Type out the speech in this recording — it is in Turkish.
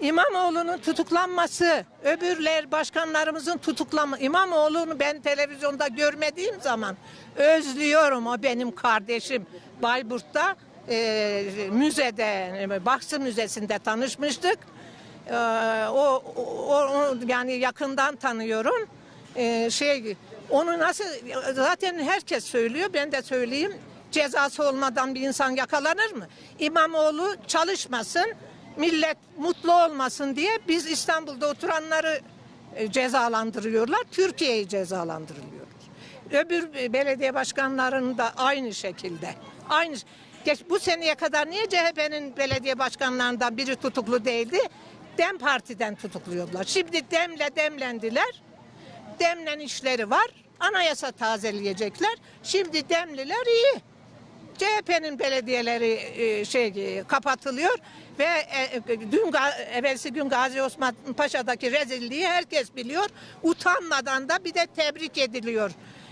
İmamoğlu'nun tutuklanması, öbürler başkanlarımızın tutuklanma. İmamoğlu'nu ben televizyonda görmediğim zaman özlüyorum. O benim kardeşim. Bayburt'ta e, müzede, Baksı Müzesi'nde tanışmıştık. E, o, o, o- yani yakından tanıyorum. E, şey onu nasıl zaten herkes söylüyor ben de söyleyeyim cezası olmadan bir insan yakalanır mı? İmamoğlu çalışmasın millet mutlu olmasın diye biz İstanbul'da oturanları e, cezalandırıyorlar Türkiye'yi cezalandırılıyoruz. Öbür e, belediye başkanlarının da aynı şekilde. Aynı Geç, bu seneye kadar niye CHP'nin belediye başkanlarından biri tutuklu değildi? Dem Parti'den tutukluyorlar. Şimdi Dem'le demlendiler. Demlen işleri var. Anayasa tazeleyecekler. Şimdi Demliler iyi. CHP'nin belediyeleri e, şey e, kapatılıyor ve e, e, dün evvelsi gün Gazi Osman Paşa'daki rezilliği herkes biliyor. Utanmadan da bir de tebrik ediliyor